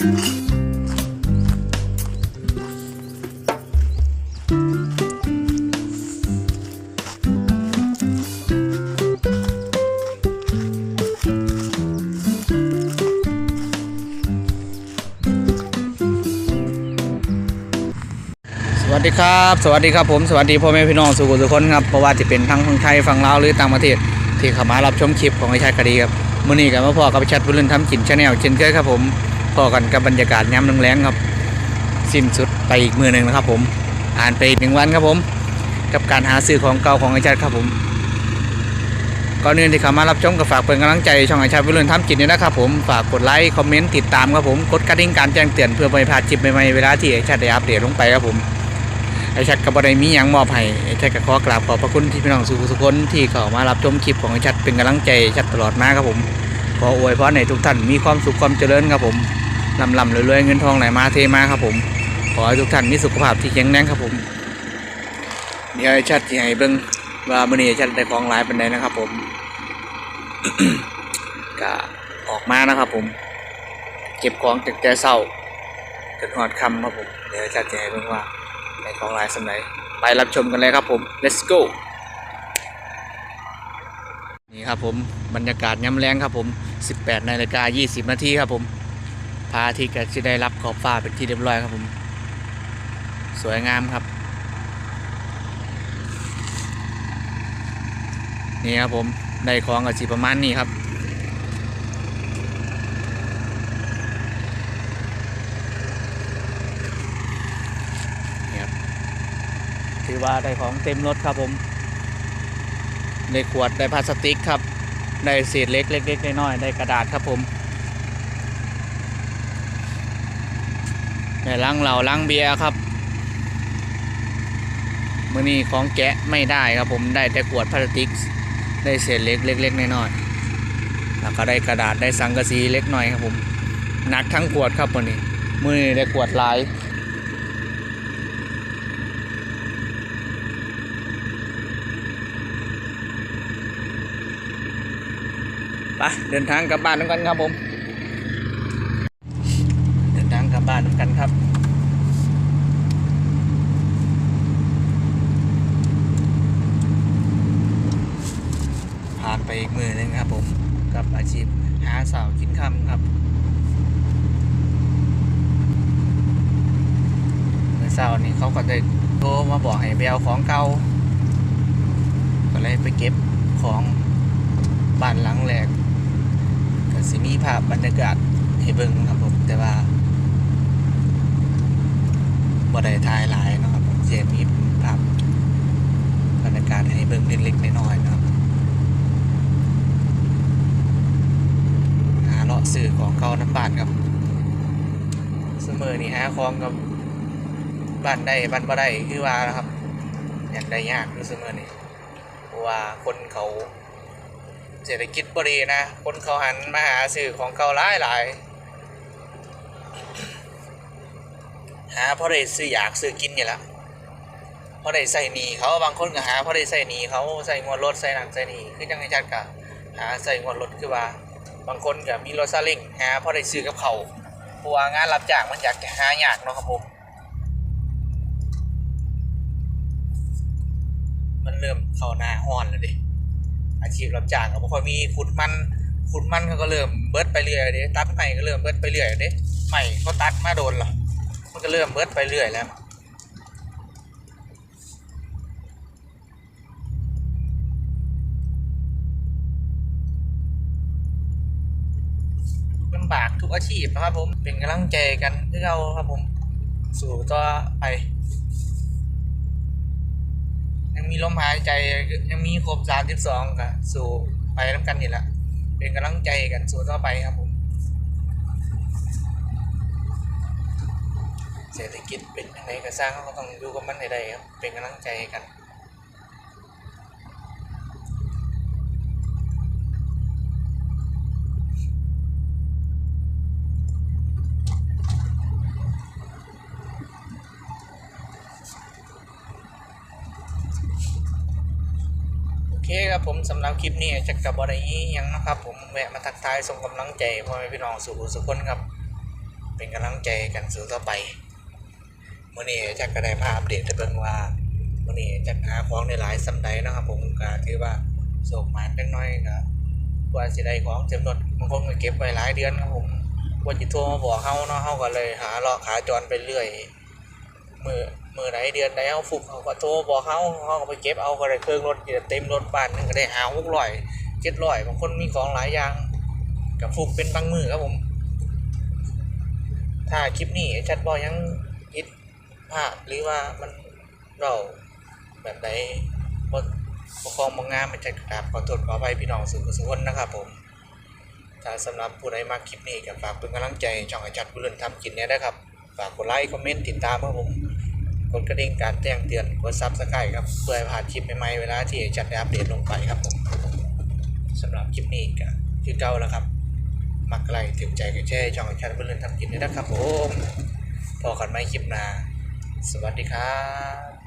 สวัสดีครับสวัสดีครับผมสวัสดีพ่อแม่พี่น้องสุขุสุคนครับเพราะว่าจะเป็นทั้งฝั่งไทยฝั่งลาวหรือต่างประเทศที่เข้ามารับชมคลิปของไอชาติคดีครับมื่อนี้กับมาพ่อกับไอชาติพูดเรื่องทำกินชาแนลเช่นเคยครับผม พอกันกับบรรยากาศยามแรงๆครับ สิ้นสุดไปอีกมือหนึ่งนะครับ ผมอ่านไปอีกหนึ่งวันครับผม กับการหาซื้อของเก่าของไอ้ชาติครับผมก่อนอื่นที่เข้ามารับชมก็ฝากเป็นกำลังใจช่องไอชาวิรุณทำกินด้วยนะครับผมฝากกดไลค์คอมเมนต์ติดตามครับผมกดกระดิ่งการแจ้งเตือนเพื่อไม่พลาดคลิปใหม่ๆเวลาที่ไอชาได้อัปเดตลงไปครับผมไอชัดกับบไดมีหยังมอบให้ไอชัดก็ขอกราบขอบพระคุณที่พี่น้องสุขสุขคนที่เข้ามารับชมคลิปของไอชัดเป็นกำลังใจชัดตลอดมาครับผม ขออวยพรให้ทุกท่านมีความสุขความเจริญครับผมลำลำรวยๆเงินทองไหลมาเทมาครับผมขอให้ทุกท่านมีสุขภาพที่แข็งแรงครับผมเดี๋ยวชัดที่ให้เบิ่งว่ามือนี้ชัดได้ของหลายปานใดนะครับ ผมก็ออกมานะครับ ผม เก็บของตั้งแต่เช้าจนหอดคำครับผมเดี๋ยวชัดให้เบิ่งว่าในของลายสำไหนไปรับชมกันเลยครับผม let's go นี่ครับผมบรรยากาศย้ำแรงครับผม 18นาฬิกา20 นาทีครับผมพระอาทิตย์ก็จะได้รับขอบฟ้าเป็นที่เรียบร้อยครับผม สวยงามครับ นี่ครับผมได้ของกับสีประมาณนี้ครับถือว่าได้ของเต็มรถครับผม ได้ขวดได้พลาสติกครับได้เศษเล็กเล็กๆน้อยๆได้กระดาษครับผมได้ลังเหล่าลังเบียร์ครับมื่อนี้ของแกะไม่ได้ครับผมได้แต่ขวดพลาสติก ได้เศษเล็กเล็กๆน้อยๆแล้วก็ได้กระดาษได้สังกะสีเล็กน้อยครับผมหนักทั้งขวดครับวันนี้ มือได้ขวดหลาย ปเดินทางกลับบ้านน้ำกันครับผม เดินทางกลับบ้านน้ำกันครับผ่านไปอีกมือหนึงครับผมกับอาชีพหาสาวกินคำครับเมื่อเช้านี้เขาก็ได้โทรมาบอกให้ไปเอาของเก่าก็เลยไปเก็บของบ้านหลังแรกก็ สิมีภาพบรรยากาศให้เบิ่งครับผม แต่ว่าบ่ได้ถ่ายหลายนะครับผมเจมีภาพบรรยากาศให้เบิ่งเล็กๆน้อยๆเนาะหาเลาะสื่อของเก่าน้ำบานครับเสมอนี่หาของกับบ้านได้บ้านบ่ได้คือว่านะครับ อย่ากได้ยากคือเสมอนี่เพราะว่าคนเขา เศรษฐกิจบดีนะ คนเขาหันมาหาสื่อของเก่าหลายหลายหาเพราะได้ซื้ออยากซื้อกินอยู่แล้วเพราะได้ใส่หนีเขาบางคนก็หาเพราะได้ใส่หนีเขาใส่งวดรถใส่หนังใส่หนีคือจังไงจัดกะหาใส่งวดรถคือว่า บางคนก็มีรถซาเล้งหาเพราะได้ซื้อกับเขาเพราะว่างานรับจ้างมันอยากจะหายากเนาะครับผมมันเริ่มเข้าหน้าห้อนแล้วดิ อาชีพรับจ้างก็บ่ค่อยมีขุดมันขุดมันเขาก็เริ่มเบิดไปเรื่อยเด้ตัดใหม่ก็เริ่มเบิดไปเรื่อยเด้ใหม่เขาตัดมาโดนหรอมันก็เริ่มเบิดไปเรื่อยแล้วลำบากทุกอาชีพนะครับผมเป็นกำลังใจกันที่เราครับผมสู่ต่อไป มีลมหายใจยังมีครบสามสิบสองก็สู่ไปน้ำกันนี่แหละเป็นกำลังใจกันสู่ต่อไปครับผมเศรษฐกิจเป็นยังไงก็สร้างเขาก็ต้องดูกับมันให้ได้ครับเป็นกำลังใจกัน เคครับผมสำหรับคลิปนี้จะกับบอะไรยังนะครับ ผมแวะมาทักทายส่งกำลังใจพ่อแม่พี่น้องสู่สุขคนครับ เป็นกำลังใจกันสู่ต่อไปมื่อนี้จะก็ได้ภาพอัปเดตให้เบิ่งว่ามื่อนี้จะหาของในหลายสัมใดนะครับ ผมก็ถือว่าโศกมานเล็กน้อยก็กว่าสิได้ของเต็มรถบางคนก็เก็บไว้หลายเดือนครับผมว่าจิโทรมาบอกเฮาเนาะเฮาก็เลยหาเลาะขาจรไปเรื่อยมือ มือไหนเดือนไหนเอาฟุกเขาก็โทรบอกเขาเขาก็ไปเก็บเอาก็ได้เครื่องรถเต็มรถบ้านหนึงก็ได้หาหกร้อยเจ็ดร้อยบางคนมีของหลายอย่างกับฟุกเป็นบางมือครับผม ถ้าคลิปนี้ชัดบอยังผิดพลาดหรือว่ามันเราแบบไหนบนปกครองบางงานมันจะกราบขอโทษขออภัยพี่น้องสุขสุขนนะครับผมถ้าสำหรับผู้ใดมาคลิปนี้ก็ฝากเป็นกำลังใจช่องอาจารย์ผู้เล่นทำกินเนี่ยนะครับ ฝากกดไลค์คอมเมนต์ติดตามครับผม กดกระดิ่งการแจ้งเตือนกดซับสไครต์ครับเพื่อผ่านคลิปใหม่ๆเวลาที่จัดอัปเดตลงไปครับผมสำหรับคลิปนี้ก็คือเก่าแล้วครับ มักไลถึงใจกันแช่ช่องอาจารย์ผู้เล่นทำกินนี้นะครับผมพอกันไหมคลิปหน้าสวัสดีครับ